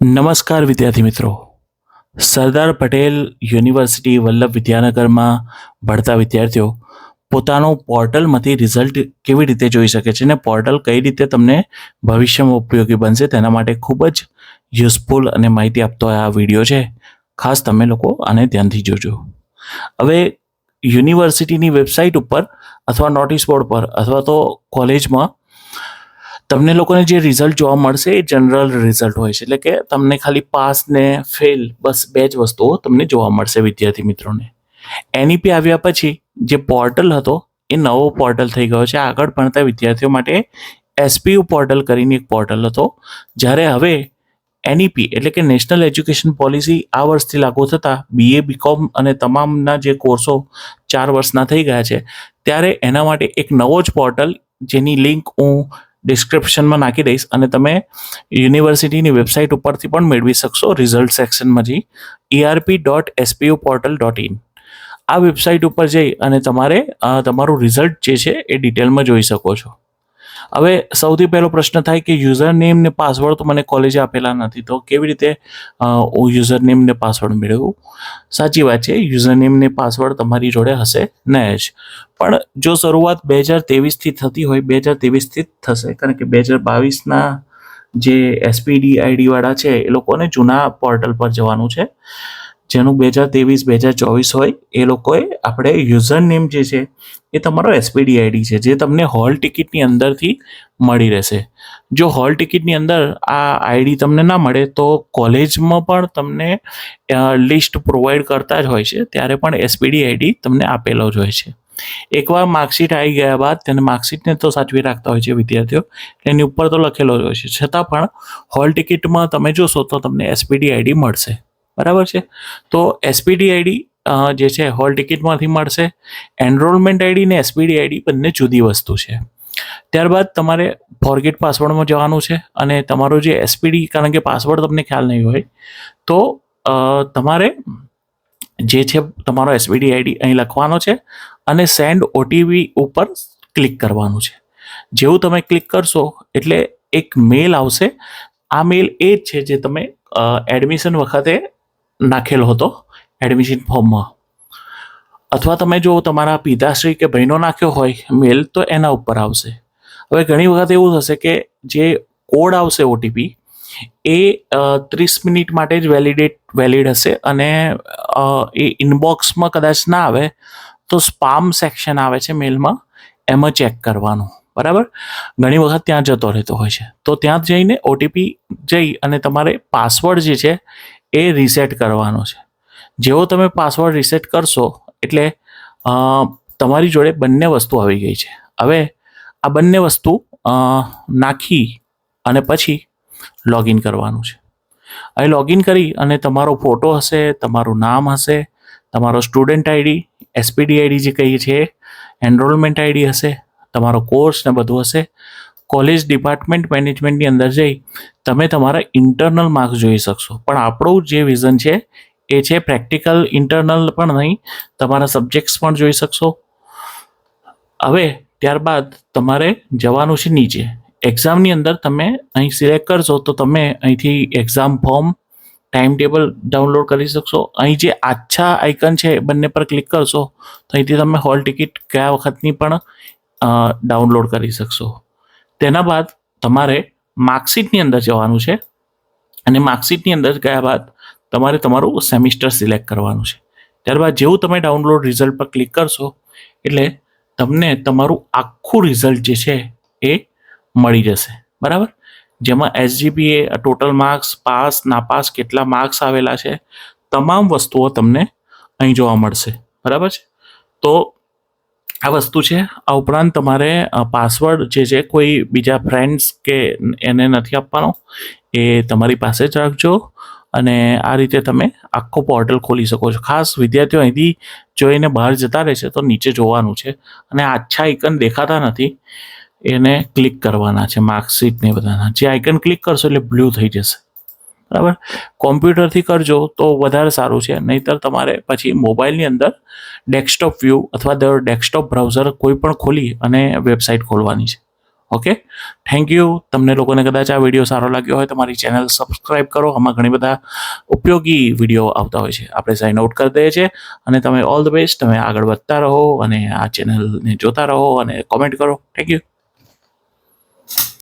નમસ્કાર વિદ્યાર્થી મિત્રો. સરદાર પટેલ યુનિવર્સિટી વલ્લભ વિદ્યાનગરમાં ભણતા વિદ્યાર્થીઓ પોતાનું પોર્ટલમાંથી રિઝલ્ટ કેવી રીતે જોઈ શકે છે અને પોર્ટલ કઈ રીતે તમને ભવિષ્યમાં ઉપયોગી બનશે તેના માટે ખૂબ જ યુઝફુલ અને માહિતી આપતો આ વીડિયો છે. ખાસ તમે લોકો આને ધ્યાનથી જોજો. હવે યુનિવર્સિટીની વેબસાઇટ ઉપર અથવા નોટિસ બોર્ડ પર અથવા તો કોલેજમાં તમને લોકોને જે રિઝલ્ટ જોવા મળશે એ જનરલ રિઝલ્ટ હોય છે. એટલે કે તમને ખાલી પાસ ને ફેલ બસ બે જ વસ્તુઓ તમને જોવા મળશે વિદ્યાર્થી મિત્રોને. એનઈપી આવ્યા પછી જે પોર્ટલ હતો એ નવો પોર્ટલ થઈ ગયો છે. આગળ ભણતા વિદ્યાર્થીઓ માટે એસપીયુ પોર્ટલ કરીને એક પોર્ટલ હતો. જ્યારે હવે એનઈપી એટલે કે નેશનલ એજ્યુકેશન પોલિસી આ વર્ષથી લાગુ થતાં બીએ બીકોમ અને તમામના જે કોર્સો ચાર વર્ષના થઈ ગયા છે. ત્યારે એના માટે એક નવો જ પોર્ટલ જેની લિંક હું ડિસ્ક્રિપ્શનમાં નાખી દઈશ અને તમે યુનિવર્સિટીની વેબસાઇટ ઉપરથી પણ મેળવી શકશો result સેક્શનમાંથી ERP dot SPU portal dot in આ વેબસાઇટ ઉપર જઈ અને તમારે તમારું રિઝલ્ટ જે છે એ ડિટેલમાં જોઈ શકો છો. હવે સૌથી પહેલો પ્રશ્ન થાય કે યુઝર નેમ ને પાસવર્ડ તો મને કોલેજે આપેલા નથી, તો કેવી રીતે યુઝર નેમ ને પાસવર્ડ મેળવવું? સાચી વાત છે યુઝર નેમ ને પાસવર્ડ તમારી જોડે હશે નહીં જ. પણ જો શરૂઆત બે હજાર ત્રેવીસથી થતી હોય, બે હજાર ત્રેવીસથી જ થશે, કારણ કે બે હજાર બાવીસના જે એસપીડી આઈડીવાળા છે, એ લોકોને જૂના પોર્ટલ પર જવાનું છે. જેનું બે હજાર ત્રેવીસ, બે હજાર ચોવીસ હોય, એ લોકોએ આપણે યુઝર નેમ જે છે, એ તમારો એસપીડી આઈડી છે, જે તમને હોલ ટિકિટની અંદરથી મળી રહેશે. જો હોલ ટિકિટની અંદર આ આઈડી તમને ના મળે, તો કોલેજમાં પણ તમને લિસ્ટ પ્રોવાઈડ કરતા જ હોય છે, ત્યારે પણ એસપીડી આઈડી તમને આપેલો જ હોય છે. એકવાર માર્કશીટ આવી ગયા બાદ, તેને માર્કશીટને તો સાચવી રાખતા હોય છે વિદ્યાર્થીઓ એની ઉપર તો લખેલો જ હોય છે. છતાં પણ હોલ ટિકિટમાં તમે જોશો તો તમને એસપીડી આઈડી મળશે. બરાબર છે? તો એસપીડી આઈડી જે છે હોલ ટિકિટમાંથી મળશે. એનરોલમેન્ટ આઈડી ને એસપીડી આઈડી બંને જુદી વસ્તુ છે. ત્યારબાદ તમારે ફોરગેટ પાસવર્ડમાં જવાનું છે અને તમારો જે એસપીડી કારણ કે પાસવર્ડ તમને ખ્યાલ નહીં હોય, તો તમારે જે છે, તમારો એસપીડી આઈડી અહીં લખવાનો છે અને સેન્ડ ઓટીપી ઉપર ક્લિક કરવાનું છે. જેવું તમે ક્લિક કરશો, એટલે એક મેલ આવશે. આ મેલ એ જ છે જે તમે એડમિશન વખતે નાખેલો હતો એડમિશન ફોર્મમાં અથવા તમે જો તમારા પિતાશ્રી કે બહેનો નાખ્યો હોય મેલ તો એના ઉપર આવશે. હવે ઘણી વખત એવું થશે કે જે કોડ આવશે ઓટીપી એ ત્રીસ મિનિટ માટે જ વેલિડેટ વેલિડ હશે અને એ ઇનબોક્સમાં કદાચ ના આવે, તો સ્પામ સેક્શન આવે છે મેલમાં એમાં ચેક કરવાનું. બરાબર? ઘણી વખત ત્યાં જતો રહેતો હોય છે. તો ત્યાં જઈને ઓટીપી જઈ અને તમારે પાસવર્ડ જે છે એ રીસેટ કરવાનો છે. જેવો તમે પાસવર્ડ રીસેટ કરશો, એટલે તમારી જોડે બંને વસ્તુ આવી ગઈ છે. હવે આ બંને વસ્તુ નાખી અને પછી લોગિન કરવાનું છે. અહીં લોગિન કરી અને તમારો ફોટો હશે, તમારું નામ હશે, તમારો સ્ટુડન્ટ આઈડી એસપીડી આઈડી જે કહીએ છીએ એનરોલમેન્ટ આઈડી હશે, તમારો કોર્સ ને બધું હશે કોલેજ ડિપાર્ટમેન્ટ મેનેજમેન્ટની અંદર જઈ તમે તમારા ઇન્ટરનલ માર્ક્સ જોઈ શકશો. પણ આપણું જે વિઝન છે, એ છે પ્રેક્ટિકલ ઇન્ટરનલ પણ નહીં, તમારા સબ્જેક્ટ્સ પણ જોઈ શકશો. હવે ત્યારબાદ તમારે જવાનું છે નીચે. એક્ઝામની અંદર તમે અહીં સિલેક્ટ કરશો તો તમે અહીંથી exam form time table download કરી શકશો. અહીં જે આછા આઇકન છે એ બંને પર ક્લિક કરશો તો અહીંથી તમે હોલ ટિકિટ કયા વખતની પણ ડાઉનલોડ કરી શકશો. તેના બાદ તમારે માર્કશીટની અંદર જવાનું છે અને માર્કશીટની અંદર ગયા બાદ તમારે તમારું સેમિસ્ટર સિલેક્ટ કરવાનું છે. ત્યારબાદ જેવું તમે ડાઉનલોડ રિઝલ્ટ પર ક્લિક કરશો એટલે તમને તમારું આખું રિઝલ્ટ જે છે એ મળી જશે. બરાબર? જેમાં એસજીપીએ, ટોટલ માર્ક્સ, પાસ, નાપાસ કેટલા માર્ક્સ આવેલા છે, તમામ વસ્તુઓ તમને અહીં જોવા મળશે. બરાબર છે? તો આ વસ્તુ છે. આ ઉપરાંત તમારે પાસવર્ડ જે છે, કોઈ બીજા ફ્રેન્ડ્સ કે એને નથી આપવાનો, એ તમારી પાસે જ રાખજો. અને આ રીતે તમે આખો પોર્ટલ ખોલી શકો છો. ખાસ વિદ્યાર્થીઓ અહીંથી જોઈને બહાર જતા રહેશે તો નીચે જોવાનું છે. અને આછા આઇકન દેખાતા નથી. એને ક્લિક કરવાના છે માર્કશીટ ને બધાના. જે આઇકન ક્લિક કરશો એટલે બ્લુ થઈ જશે. બરાબર? કોમ્પ્યુટરથી કરજો તો વધારે સારું છે. નહીતર તમારે પછી મોબાઈલની અંદર ડેસ્કટોપ વ્યૂ અથવા ડેસ્કટોપ બ્રાઉઝર કોઈ પણ ખોલી અને વેબસાઇટ ખોલવાની છે. ઓકે? Thank you. તમને લોકોને કદાચ આ વીડિયો સારો લાગ્યો હોય તો મારી ચેનલ સબસ્ક્રાઇબ કરો. આમાં ઘણી બધા ઉપયોગી વીડિયો આવતા હોય છે. આપણે સાઇન આઉટ કરી દઈએ છીએ અને તમે ઓલ ધ બેસ્ટ. તમે આગળ વધતા રહો અને આ ચેનલને જોતા રહો અને કોમેન્ટ કરો. Thank you.